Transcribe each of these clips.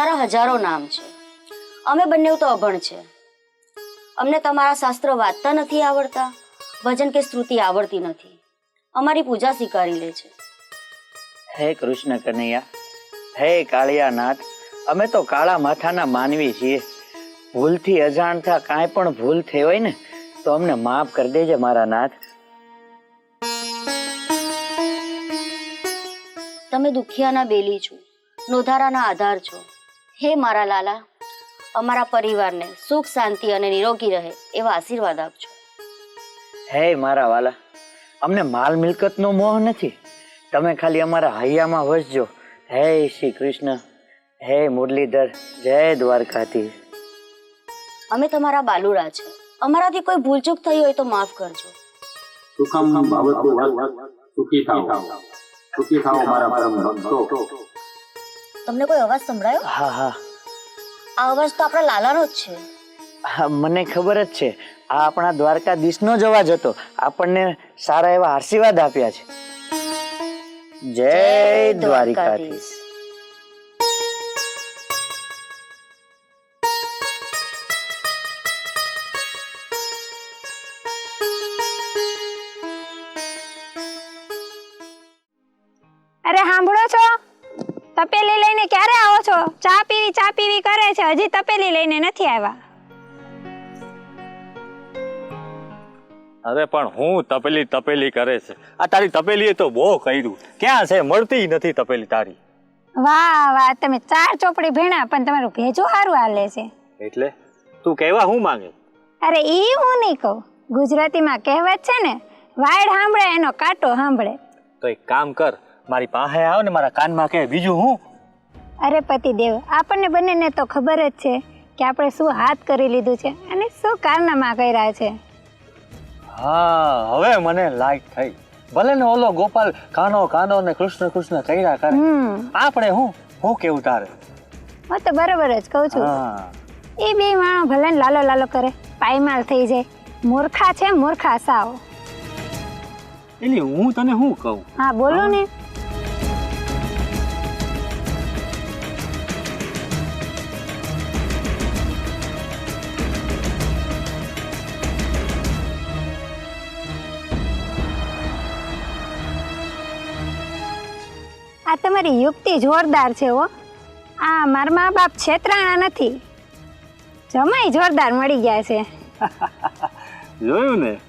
તારા હજારો નામ છે. અમે બંને તો અભણ છે. અમને તમારા શાસ્ત્ર વાંચતા નથી આવડતા ભજન કે સ્તુતિ આવડતી નથી. અમારી પૂજા સ્વીકારી લે છે. હે કૃષ્ણ કનૈયા હે કાળિયાનાથ અમે તો કાળા માથાના માનવી છીએ. ભૂલથી અજાણતા કાંઈ પણ ભૂલ થઈ હોય ને તો અમને માફ કરી દેજે મારા નાથ. તમે દુખિયાના બેલી છો નોધારાના આધાર છો. હે મારા લાલા અમારા પરિવારને સુખ શાંતિ અને નિરોગી રહે એવા આશીર્વાદ આપજો. હે મારા વાલા અમને માલ મિલકતનો મોહ નથી. તમે ખાલી અમારા હૈયામાં વસજો. હે શ્રી કૃષ્ણ હે મુરલીધર જય દ્વારકાથી અમે તમારા બાલુરા છે. અમારાથી કોઈ ભૂલચૂક થઈ હોય તો માફ કરજો. સુખમ બાબતો સુખી થાઓ. સુખી થાઓ મારા પરમ ભક્તો. તમને કોઈ અવાજ સંભળાયો? હા હા. આ અવાજ તો આપણા લાલાનો જ છે. હા મને ખબર જ છે. આ આપણા દ્વારકાધીશનો જ અવાજ હતો. આપણને સારા એવા આશીર્વાદ આપ્યા છે. જય દ્વારકાધીશ. પીવી છે હજી તપેલી લઈને નથી આવ્યા. અરે પણ હું તપેલી તપેલી કરે છે. આ તારી તપેલીએ તો બહુ કર્યું. ક્યાં છે? મળતી નથી તપેલી તારી. વાહ વાહ તમે ચાર ચોપડી ભેણા પણ તમારું ભેજું સારું હાલે છે. એટલે? તું કહેવા હું માંગે? અરે ઈ હું નહીં કહું. ગુજરાતીમાં કહેવત છે ને વાડ સાંભળે એનો કાંટો સાંભળે. તો એક કામ કર મારી પાસે આવ ને મારા કાનમાં કહે બીજું હું અરે પતિદેવ આપણને બંનેને તો ખબર જ છે કે આપણે શું હાથ કરી લીધું છે અને શું કારનામા કર્યા છે. હા હવે મને લાઈટ થઈ. ભલે ને ઓલો ગોપાલ કાનો કાનો ને કૃષ્ણ કૃષ્ણ કર્યા કરે. આપણે હું? હું કેવું તારે? હું તો બરોબર જ કહું છું. એ બે માણો ભલે ને લાલો લાલો કરે પાયમાલ થઈ જાય. મૂર્ખા છે મૂર્ખા સાવ. એટલે હું તને શું કહું? હા બોલો ને. આ તમારી યુક્તિ જોરદાર છે હો. આ મારા મા બાપ છેતરાણા નથી. જમાઈ જોરદાર મળી ગયા છે. જોયું ને?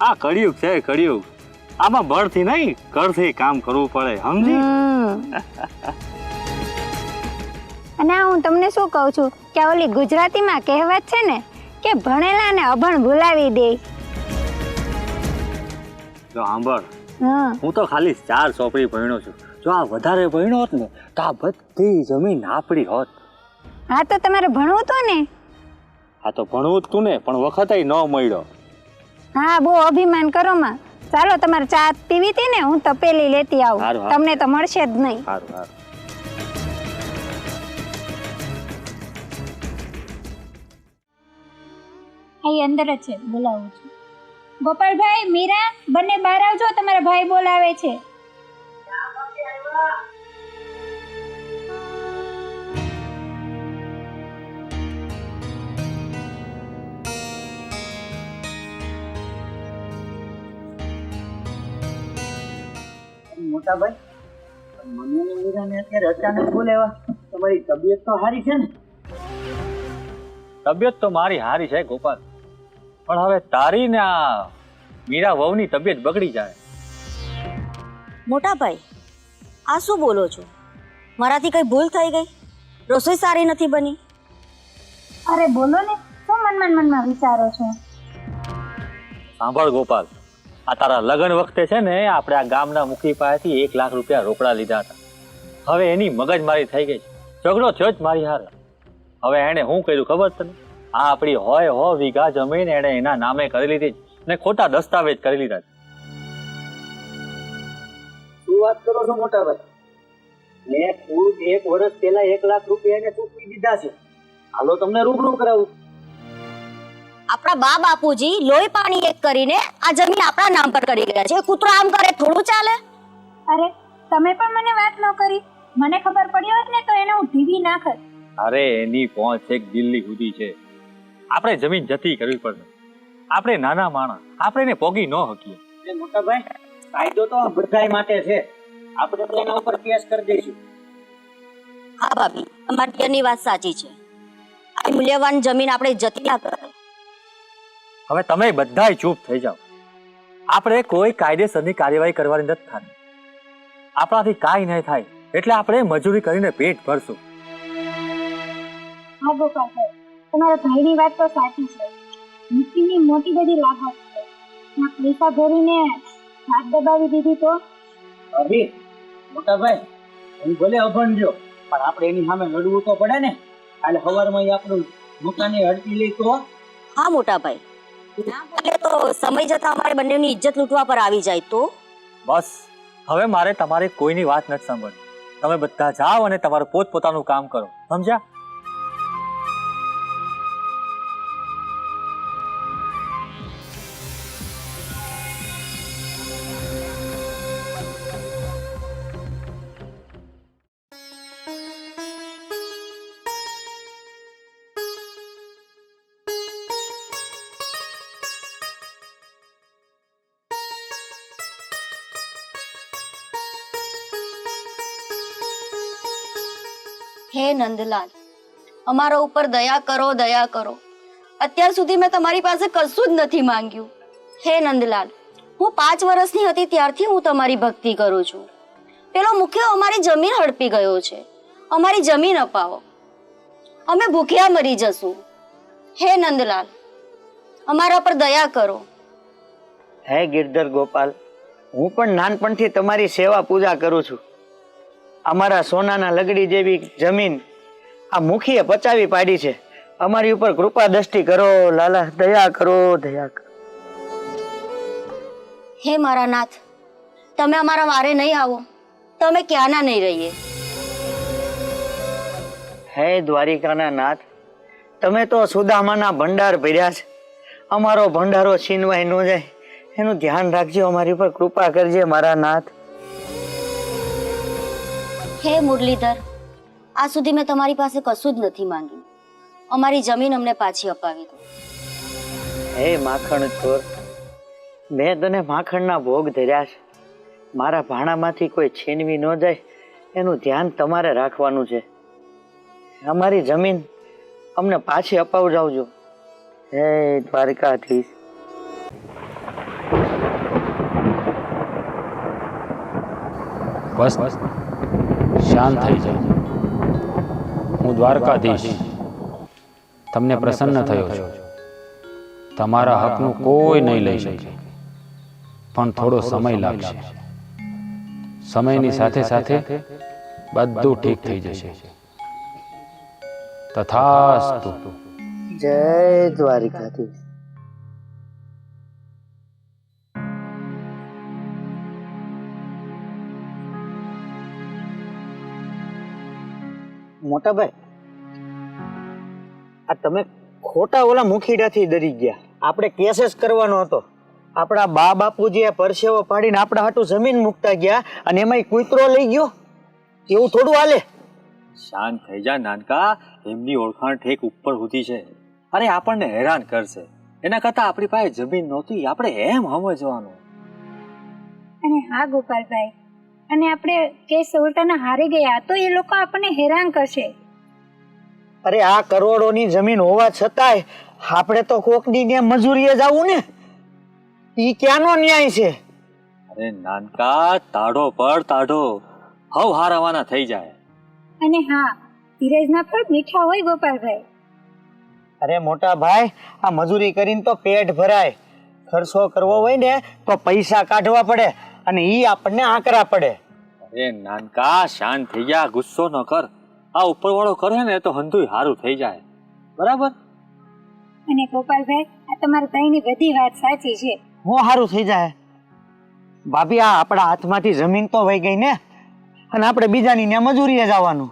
આ કળિયુગ છે કળિયુગ. આમાં બળથી નહીં કરથી કામ કરવું પડે સમજી. અને હું તમને શું કહું છું? કે ઓલી ગુજરાતીમાં કહેવત છે ને કે ભણેલા ને અભણ ભૂલાવી દે. જો સાંભળ. હા. હું તો ખાલી ચાર ચોપડી ભણ્યો છું. જો આ વધારે ભણ્યો હોત ને તો આ બધી જમીન આપણી હોત. હા તો તમારે ભણવું તો ને? આ તો ભણવું જ તું ને પણ વખત ન મળ્યો. હા બહુ અભિમાન કરો માં. ચાલો તમારે ચા પીવી હતી ને હું તપેલી લેતી આવું. તમને તો મળશે જ નહીં. સારું સારું અહીં અંદર જ છે બોલાવું છું. ગોપાલભાઈ મીરા બંને બહાર આવજો તમારા ભાઈ બોલાવે છે. મોટા ભાઈ મને ને મીરાને અત્યારે અચાનક બોલાવ્યા તમારી તબિયત તો સારી છે ને? તબિયત તો મારી સારી છે ગોપાલ. પણ હવે તારી ને આ મીરા વહુની તબિયત બગડી જાય. મોટા ભાઈ આ શું બોલો છો? મારાથી કઈ ભૂલ થઈ ગઈ? રસોઈ સારી નથી બની? અરે બોલો ને શું મનમાં મનમાં વિચારો છો? સાંભળ ગોપાલ આ તારા લગ્ન વખતે છે ને આપણે આ ગામના મુખી પાસેથી એક લાખ રૂપિયા રોકડા લીધા હતા. હવે એની મગજમારી થઈ ગઈ છે. ઝઘડો થયો જ મારી હાર. હવે એણે શું કર્યું ખબર તને? આ આપણી હોય હો વીઘા જમીન એણે એના નામે કરી લીધી ને ખોટા દસ્તાવેજ કરી લીધા છે. શું વાત કરો છો મોટા ભાઈ. મેં ખુદ એક વર્ષ પહેલા એક લાખ રૂપિયા એને ચૂકવી દીધા છે. હાલો તમને રૂબરૂ કરાવું. આપણા બા બાપુજી લોહી પાણી એક કરીને આ જમીન આપણા નામ પર કરી ગયા છે. કૂતરો આમ કરે થોડું ચાલે? અરે તમે પણ મને વાત ન કરી. મને ખબર પડી હોત ને તો એને હું ઢીવી નાખત અરે એની પહોંચ એક દિલ્હી સુધી છે? આપણે જમીન જતી કરવી પડે. આપણે નાના માણસ. આપણે એને પોગી ન હકીએ મોટા ભાઈ કાયદો તો બધાય માટે છે. આપણે તો એના ઉપર કેસ કરી દઈશું. હા ભાભી અમારી પિયરની વાત સાચી છે. આ મૂલ્યવાન જમીન આપણે જતી ના કરાય. હવે તમે બધાય ચૂપ થઈ જાઓ. આપણે કોઈ કાયદેસરની કાર્યવાહી કરવાની નથી થતી. આપણાથી કાંઈ નહીં થાય એટલે આપણે મજૂરી કરીને પેટ ભરશું. હા ગોપાલભાઈ તમારા ભાઈની વાત તો સાચી છે. નીતિની મોટી બધી લાગત છે. પૈસા ભરીને હાથ દબાવી દીધી તો? અભી મોટા ભાઈ હું ભલે અભણ પણ આપણે એની સામે લડવું તો પડે ને? કાલે સવારમાં ઈ આપણું મોટાની હડકી લે તો? હા મોટા ભાઈ ના બોલે તો સમય જતા અમારે બંનેની ઇજ્જત લૂંટવા પર આવી જાય તો? બસ હવે મારે તમારી કોઈની વાત નથી સાંભળવી. તમે બધા જાઓ અને તમારું પોતપોતાનું કામ કરો. સમજ્યા? હે નંદલાલ, અમારા ઉપર દયા કરો દયા કરો. અત્યાર સુધી મેં તમારી પાસે કશું જ નથી માંગ્યું. હે નંદલાલ, હું પાંચ વર્ષની હતી ત્યારથી હું તમારી ભક્તિ કરું છું. પેલો મુખ્ય અમારી જમીન હડપી ગયો છે. અમારી જમીન અપાવો. અમે ભૂખ્યા મરી જશું. હે નંદલાલ, અમારા પર દયા કરો. હે ગિરધર ગોપાલ, હું પણ નાનપણથી તમારી સેવા પૂજા કરું છું. અમારા સોનાના લગડી જેવી જમીન આ મુખીએ પચાવી પાડી છે. અમારી ઉપર કૃપા દ્રષ્ટિ કરો લાલા દયા કરો દયા કરો. હે મારા નાથ તમે અમારા વારે નહીં આવો. તમે ક્યાંના નહીં રહીએ? હે દ્વારિકાના નાથ તમે તો સુદામાના ભંડાર ભર્યા છે. અમારો ભંડારો છીનવાય ન જાય. એનું ધ્યાન રાખજો અમારી ઉપર કૃપા કરજે મારા નાથ. હે મુરલીધર આ સુધી મેં તમારી પાસે કશું જ નથી માંગ્યું અમારી જમીન અમને પાછી અપાવી દો. હે માખણ ચોર મેં તને માખણના ભોગ ધર્યા છે. મારા ભાણામાંથી કોઈ છીનવી ન જાય એનું ધ્યાન તમારે રાખવાનું છે. અમારી જમીન અમને પાછી અપાવજાવજો હે દ્વારકાધીશ. બસ. શાંત થઈ જાય. હું દ્વારકાધીશ. તમને પ્રસન્ન થયો છું. તમારા હકનું કોઈ નહીં લઈ શકે. પણ થોડો સમય લાગશે. સમયની સાથે સાથે બધું ઠીક થઈ જશે. તથાસ્તુ. જય દ્વારકાધીશ. મોટાભાઈ આ તમે ખોટા ઓલા મુખીડાથી ડરી ગયા. આપણે કેસેસ કરવાનો હતો. આપણા બા બાપુજીએ પરસેવો પાડીને આપણા હાટું જમીન મૂકતા ગયા અને એમાં કૂતરો લઈ ગયો. એવું થોડું હાલે? શાંત થઈ જા નાનકા એમની ઓળખાણ ઠેક ઉપર સુધી છે. અરે આપણને હેરાન કરશે. એના કરતા આપણી પાસે જમીન નહોતી આપણે એમ સમજવાનું. અને હા ગોપાલભાઈ. અને આપણે કેસ ઉલટાના હારી ગયા તો એ લોકો આપણને હેરાન કરશે. અરે આ કરોડોની જમીન હોવા છતાંય આપણે તો કોકની ને મજૂરીએ જવું ને. ઈ ક્યાંનો ન્યાય છે? અરે નાનકા તાડો પર તાડો હવ હારવાના થઈ જાય. અને હા ધીરજના પર મીઠા હોય ગોપાલભાઈ. અરે મોટા ભાઈ આ મજૂરી કરીને તો પેટ ભરાય. ખર્ચો કરવો હોય ને તો પૈસા કાઢવા પડે. અને ઈ આપણને આકરા પડે. અરે નાનકા શાંત થઈ જા ગુસ્સો ન કર. આ ઉપરવાળો કરે ને તો હંધુય હારું થઈ જાય. બરાબર? અને ગોપાલભાઈ આ તમારા ભાઈની બધી વાત સાચી છે. હું સારું થઈ જાય. ભાભી આ આપણા હાથમાંથી જમીન તો વહી ગઈ ને અને આપણે બીજાની ને મજૂરીએ જવાનું.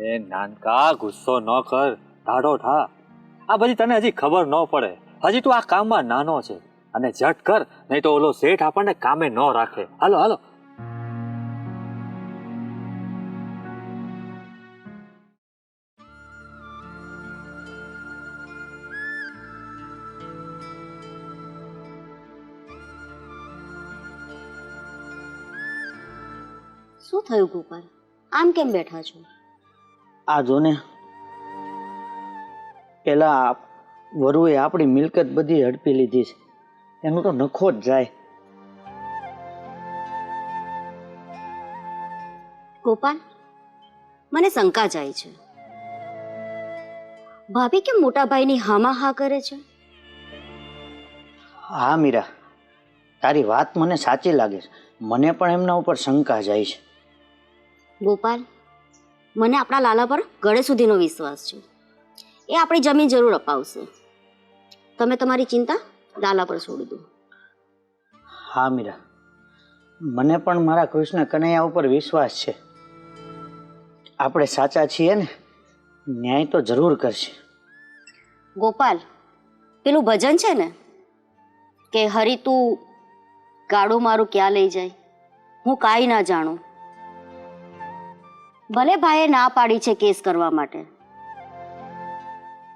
એ નાનકા ગુસ્સો ન કર. ઢાઢો ઠા આ બધી તને હજી ખબર ન પડે. હજી તું આ કામમાં નાનો છે. અને ઝટ કર નહીં તો ઓલો શેઠ આપણને કામે ન રાખે. હાલો હાલો. શું થયું ગોપાલ? આમ કેમ બેઠા છો? આ જો ને પેલા વરુએ આપણી મિલકત બધી હડપી લીધી છે. એનું તો નખો જ જાય ગોપાલ મને શંકા જાય છે. ભાભી કેમ મોટા ભાઈની હામાં હા કરે છે? હા મીરા. તારી વાત મને સાચી લાગે છે. મને પણ એમના ઉપર શંકા જાય છે. ગોપાલ મને આપણા લાલા પર ગળે સુધીનો વિશ્વાસ છે. એ આપણી જમીન જરૂર અપાવશે. તમે તમારી ચિંતા લાલા પર છોડી દઉં. હા મીરા. મને પણ મારા કૃષ્ણ કનૈયા ઉપર વિશ્વાસ છે. આપણે સાચા છીએ ને ન્યાય તો જરૂર કરશે. ગોપાલ પેલું ભજન છે ને કે હરી તું ગાડું મારું ક્યાં લઈ જાય? હું કાંઈ ના જાણું. ભલે ભાઈએ ના પાડી છે કેસ કરવા માટે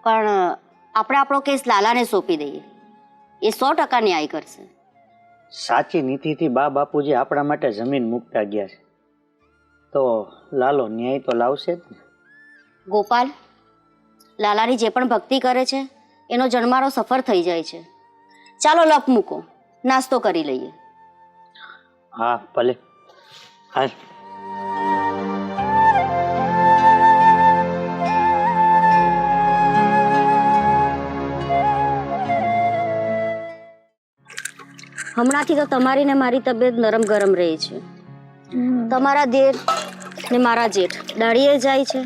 પણ આપણે આપણો કેસ લાલાને સોંપી દઈએ. એ સો ટકા ન્યાય કરશે. સાચી નીતિથી બા બાપુજી આપણા માટે જમીન મૂકતા ગયા છે. તો લાલો ન્યાય તો લાવશે જ ને. ગોપાલ લાલાની જે પણ ભક્તિ કરે છે એનો જન્મારો સફર થઈ જાય છે. ચાલો લપ મૂકો નાસ્તો કરી લઈએ. હા ભલે. હાલ. હમણાંથી તો તમારી ને મારી તબિયત નરમ ગરમ રહે છે. તમારા દેર ને મારા જેઠ દાડીએ જાય છે.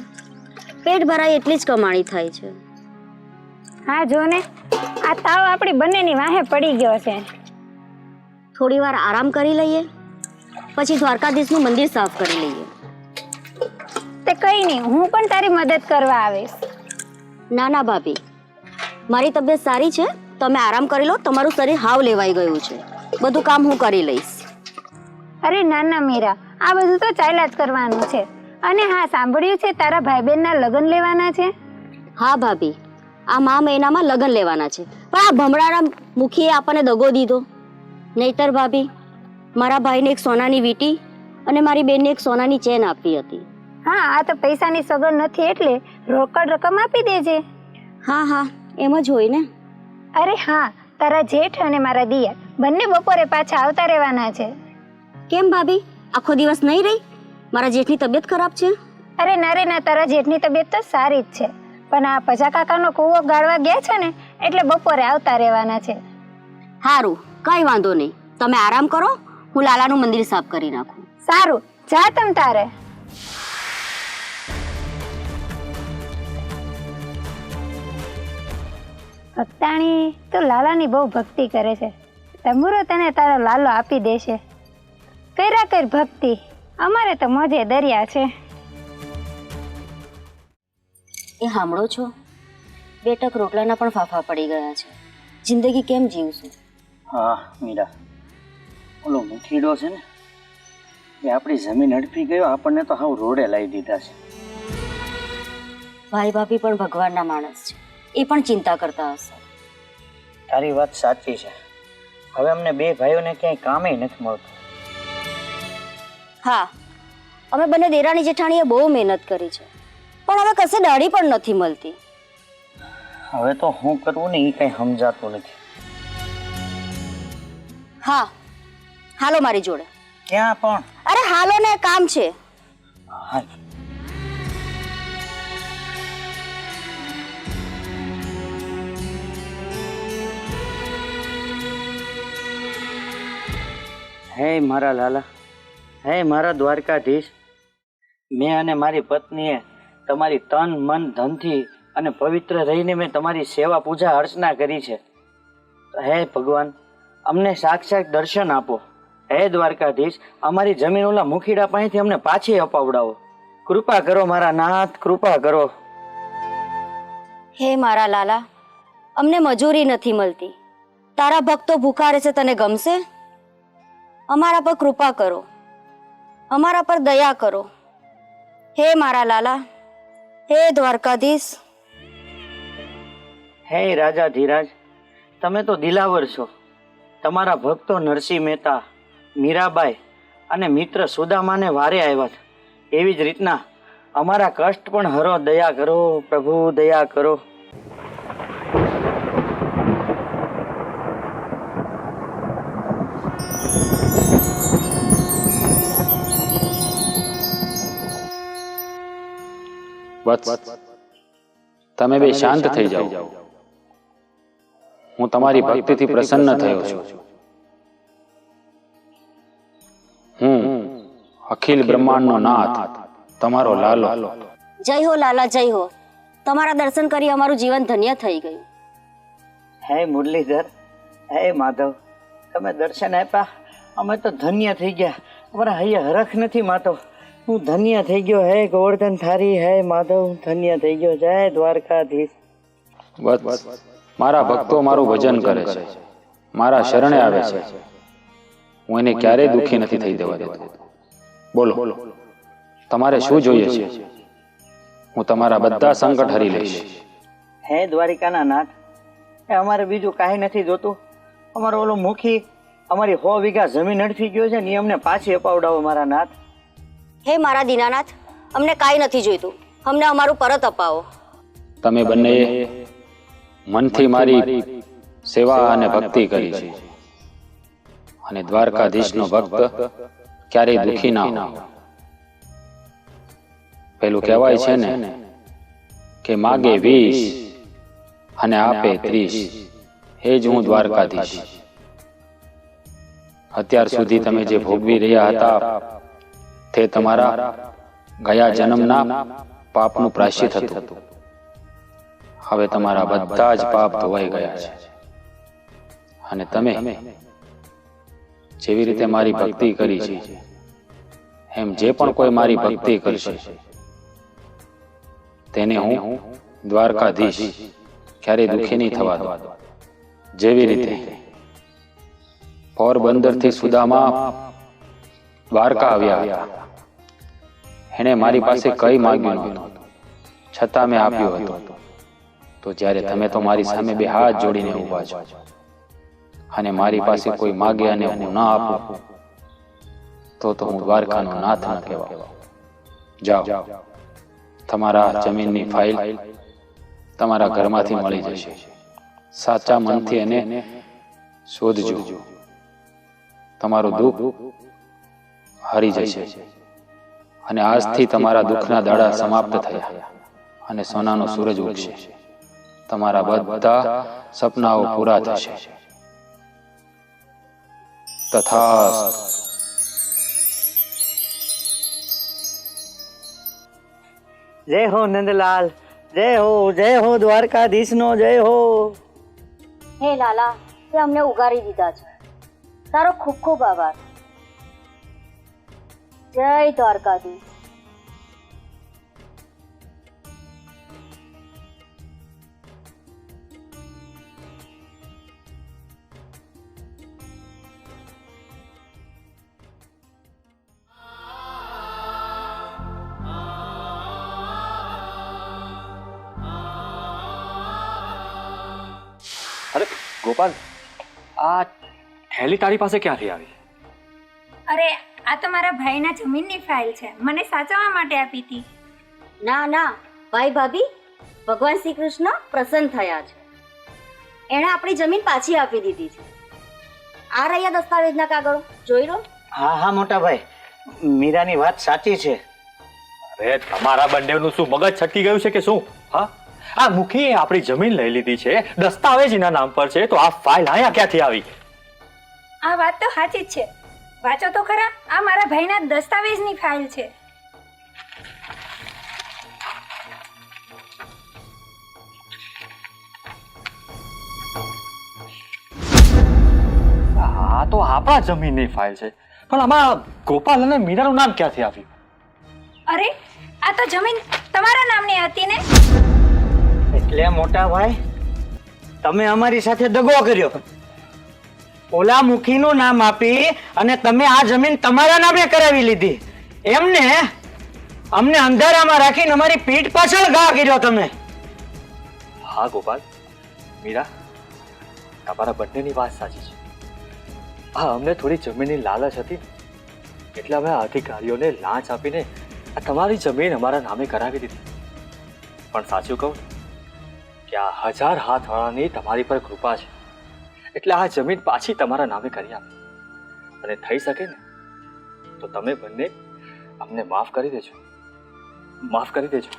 પેટ ભરાય એટલી જ કમાણી થાય છે. હા જો ને. આ તાવ આપણી બંનેની વાહે પડી ગયો છે. થોડી વાર આરામ કરી લઈએ પછી દ્વારકાધીશનું મંદિર સાફ કરી લઈએ. તે કઈ નહીં હું પણ તારી મદદ કરવા આવીશ. ના ના ભાભી. મારી તબિયત સારી છે તમે આરામ કરી લો તમારું શરીર હાવ લેવાઈ ગયું છે. બધું કામ હું કરી લઈશ. અરે ના ના મીરા. આ બધું તો ચાલ્યા જ કરવાનું છે. અને હા સાંભળ્યું છે તારા ભાઈ બહેનના લગ્ન લેવાના છે? હા ભાભી. આ મા મહિનામાં લગ્ન લેવાના છે. પણ આ ભમરાના મુખીએ આપણને દગો દીધો. નહીતર ભાભી મારા ભાઈને એક સોનાની વીંટી અને મારી બેનને એક સોનાની ચેન આપી હતી. હા આ તો પૈસાની સગવડ નથી એટલે રોકડ રકમ આપી દેજે. હા હા એમ જ હોય ને. અરે હા તારા જેઠ અને મારા દિયર બંને બપોરે પાછા આવતા રહેવાના છે. કેમ ભાભી? આખો દિવસ નહીં રહી? મારા જેઠની તબિયત ખરાબ છે? અરે ના રે ના તારા જેઠની તબિયત તો સારી જ છે. પણ આ પજા કાકાનો કૂવો ગાળવા ગયા છે ને એટલે બપોરે આવતા રહેવાના છે. સારું કઈ વાંધો નહીં. તમે આરામ કરો હું લાલાનું મંદિર સાફ કરી નાખું. સારું જા તમ તારે. ભક્તાણી તો લાલાની બહુ ભક્તિ કરે છે. તમુરો તને તારો લાલો આપી દેશે. કર્યા કર ભક્તિ અમારે તો મોજે દરિયા છે. એ સાંભળો છો? બેટક રોટલાના પણ ફાફા પડી ગયા છે. જિંદગી કેમ જીવશું? હા મીરા. ઓલો મુઠીડો છે ને એ આપણી જમીન હડપી ગયો આપણને તો હાવ રોડે લાવી દીધા છે. ભાઈ ભાભી પણ ભગવાનના માણસ છે. એ પણ ચિંતા કરતા હશે. તારી વાત સાચી છે. હવે અમને બે ભાઈઓને ક્યાંય કામે નથી મળતું. હા અમે બંને દેરાણી જેઠાણીએ બહુ મહેનત કરી છે. પણ હવે કશે દાઢી પણ નથી મળતી. હવે તો હું કરવું ને એ કંઈ સમજાતું નથી. હા હાલો મારી જોડે. ક્યાં પણ. અરે હાલો ને કામ છે. હા હે મારા લાલા, હે મારા દ્વારકાધીશ. મેં અને મારી પત્નીએ તમારી તન, મન, ધનથી અને પવિત્ર રહીને મેં તમારી સેવા, પૂજા, અર્ચના કરી છે. હે ભગવાન, અમને સાક્ષાત દર્શન આપો. હે દ્વારકાધીશ, અમારી જમીન ઓલા મુખીડા પાસેથી અમને પાછી અપાવડાવો. કૃપા કરો મારા નાથ, કૃપા કરો. હે મારા લાલા, અમને મજૂરી નથી મળતી. તારા ભક્તો ભૂખા રહેશે તને ગમશે? અમારા પર કૃપા કરો. અમારા પર દયા કરો. હે મારા લાલા, હે દ્વારકાધીશ. હે રાજા ધીરાજ, તમે તો દિલાવર છો. તમારા ભક્તો નરસિંહ મહેતા, મીરાબાઈ અને મિત્ર સુદામાને વારે આવ્યા છે. એવી જ રીતના અમારા કષ્ટ પણ હરો, દયા કરો, પ્રભુ દયા કરો. વત્સ તમે બે શાંત થઈ જાઓ. હું તમારી ભક્તિથી પ્રસન્ન થયો છું. હું અખિલ બ્રહ્માંડનો નાથ તમારો લાલો. જય હો લાલા જય હો. તમારા દર્શન કરી અમારું જીવન ધન્ય થઈ ગયું. હે મુરલીધર હે માધવ તમે દર્શન આપ્યા? અમે તો ધન્ય થઈ ગયા. અમારા હૈયે હરખ નથી માતો. હું ધન્ય થઈ ગયો હે ગોવર્ધન થારી હે માધવ હું ધન્ય થઈ ગયો જય દ્વારકાધીશ. બસ મારા ભક્તો મારું ભજન કરે છે. મારા શરણે આવે છે. હું એને ક્યારેય દુઃખી નથી થઈ દેવા દેતો. બોલો તમારે શું જોઈએ છે? હું તમારા બધા સંકટ હરી લઈશ. હે દ્વારિકાના નાથ એ અમારે બીજું કાંઈ નથી જોતું. અમારો ઓલો મુખી અમારી સો વીઘા જમીન અડફી ગયો છે ને અમને પાછી અપાવડાવો મારા નાથ. હે મારા દીનાનાથ અમને કાંઈ નથી જોઈતું. અમને અમારું પરત અપાવો. તમે બંને મનથી મારી સેવા અને ભક્તિ કરી છે. અને દ્વારકાધીશનો ભક્ત ક્યારેય દુખી ના હોય. પેલું કહેવાય છે ને કે માગે વીસ અને આપે ત્રીસ. એ જ હું દ્વારકાધીશ. અત્યાર સુધી તમે જે ભોગવી રહ્યા હતા તે તમારા ગયા જન્મના પાપનું પ્રાશ્ચિત હતું. હવે તમારા બધા જ પાપ ધોવાઈ ગયા છે. અને તમે જેવી રીતે મારી ભક્તિ કરી છે એમ જે પણ કોઈ મારી ભક્તિ કરશે તેને હું દ્વારકાધીશ. ક્યારેય દુઃખી નહીં થવા દો. જેવી રીતે પોરબંદરથી સુદામા દ્વારકા આવ્યા હતા. એણે મારી પાસે કઈ માંગ્યું નહોતું. છતાં મેં આપ્યું હતું. તો જ્યારે તમે તો મારી સામે બે હાથ જોડીને ઊભા છો. અને મારી પાસે કોઈ માગે અને હું ના આપું. તો તો હું દ્વારકાનો નાથ ન કહેવા જાઓ. તમારા જમીનની ફાઇલ તમારા ઘરમાંથી મળી જશે. સાચા મનથી એને શોધજો. તમારું દુઃખ હરી જશે. અને આજથી તમારા દુઃખના દાડા સમાપ્ત થયા. અને સોનાનો સૂરજ ઉગશે. તમારા બધા સપનાઓ પૂરા થશે. તથા જય હો નંદલાલ જય હો જય હો દ્વારકાધીશનો જય હો. હે લાલા તે અમને ઉગારી દીધા છે. તારો ખૂબ ખૂબ આભાર. જય દ્વારકાધીશ અરે ગોપાલ આ થેલી તારી પાસે ક્યાંથી આવી અરે આ તો મારા ભાઈના જમીનની ફાઇલ છે. મને સાચવવા માટે આપી હતી. ના ના. ભાઈ ભાભી ભગવાન શ્રી કૃષ્ણ પ્રસન્ન થયા છે. એણે આપણી જમીન પાછી આપી દીધી છે. આ રહ્યા દસ્તાવેજના કાગળો. જોઈ લો. હા હા મોટા ભાઈ. મીરાની વાત સાચી છે. અરે તમારા બંનેનું શું મગજ છટકી ગયું છે કે શું? હા? આ મુખીએ આપણી જમીન લઈ લીધી છે. દસ્તાવેજ એના નામ પર છે. તો આ ફાઇલ અહીંયા ક્યાંથી આવી? આ વાત તો સાચી જ છે. વાંચો તો ખરા આ મારા ભાઈના દસ્તાવેજની ફાઇલ છે. આ તો આપણા જમીનની ફાઇલ છે પણ આમાં ગોપાલ અને મીરાનું નામ ક્યાંથી આવ્યું? અરે આ તો જમીન તમારા નામની હતી ને? એટલે મોટા ભાઈ તમે અમારી સાથે દગો કર્યો. ઓલા મુખીનું નામ આપી અને તમે આ જમીન તમારા નામે કરાવી લીધી. એમને, અમને અંધારામાં રાખીને અમારી પીઠ પાછળ ઘા કર્યો તમે. હા, ગોપાલ. મીરા, તમારા બંનેની વાત સાચી છે. હા, અમને થોડી જમીનની લાલચ હતી. એટલે અમે અધિકારીઓને લાંચ આપીને આ તમારી જમીન અમારા નામે કરાવી દીધી. પણ સાચું કહું કે આ હજાર હાથવાળાની તમારી પર કૃપા છે. એટલે આ જમીન પાછી તમારા નામે કરી આપી. અને થઈ શકે ને તો તમે બંને અમને માફ કરી દેજો. માફ કરી દેજો.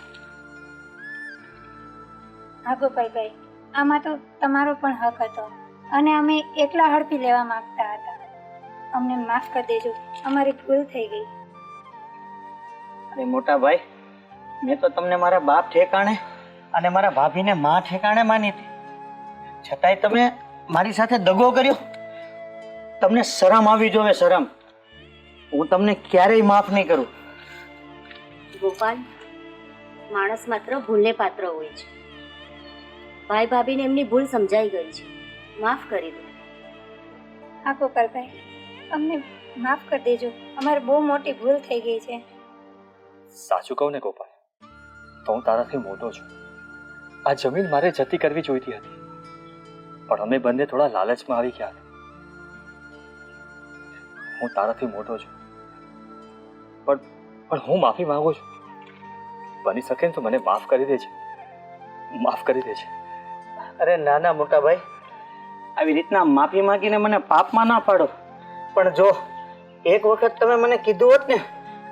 હા ગોપાલભાઈ આમાં તો તમારો પણ હક હતો. અને અમે એકલા હડપી લેવા માંગતા હતા. અમને માફ કરી દેજો અમારી ભૂલ થઈ ગઈ. અરે મોટા ભાઈ મેં તો તમને મારા બાપ ઠેકાણે અને મારા ભાભીને માં ઠેકાણે માની હતી. છતાંય તમે મારી સાથે દગો કર્યો? તમને શરમ આવી જોવે શરમ. હું તમને ક્યારેય માફ નહીં કરું. ગોપાલ માણસ માત્ર ભૂલને પાત્ર હોય છે. ભાઈ ભાભીને એમની ભૂલ સમજાઈ ગઈ છે. માફ કરી દો. હા ગોપાલભાઈ અમને માફ કરી દેજો. અમારે બહુ મોટી ભૂલ થઈ ગઈ છે. સાચું કહું ને ગોપાલ તો હું તારાથી મોટો છું. આ જમીન મારે જતી કરવી જોઈતી હતી. પણ અમે બંને થોડા લાલચમાં આવી ગયા હું તારાથી મોટો છું. પણ પણ હું માફી માંગુ છું. બની શકે ને તો મને માફ કરી દેજે. માફ કરી દેજે. અરે નાના મોટા ભાઈ આવી રીતના માફી માંગીને મને પાપમાં ના પાડો. પણ જો, એક વખત તમે મને કીધું હોત ને,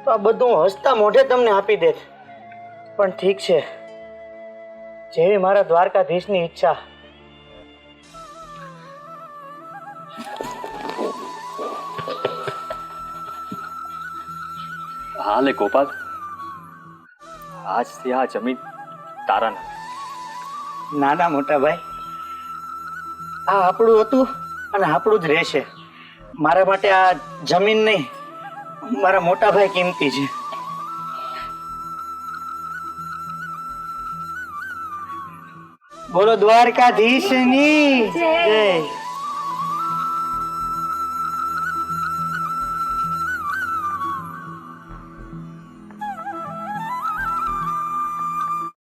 તો આ બધું હસતા મોઢે તમને આપી દેત. પણ ઠીક છે. જેવી મારા દ્વારકાધીશની ઈચ્છા હા લે ગોપાલ. આજથી આ જમીન તારા નામે. નાના મોટા ભાઈ આ આપણું હતું અને આપણું જ રહેશે. મારા માટે આ જમીન નહીં મારા મોટા ભાઈ કિંમતી છે. બોલો દ્વારકાધીશની જય.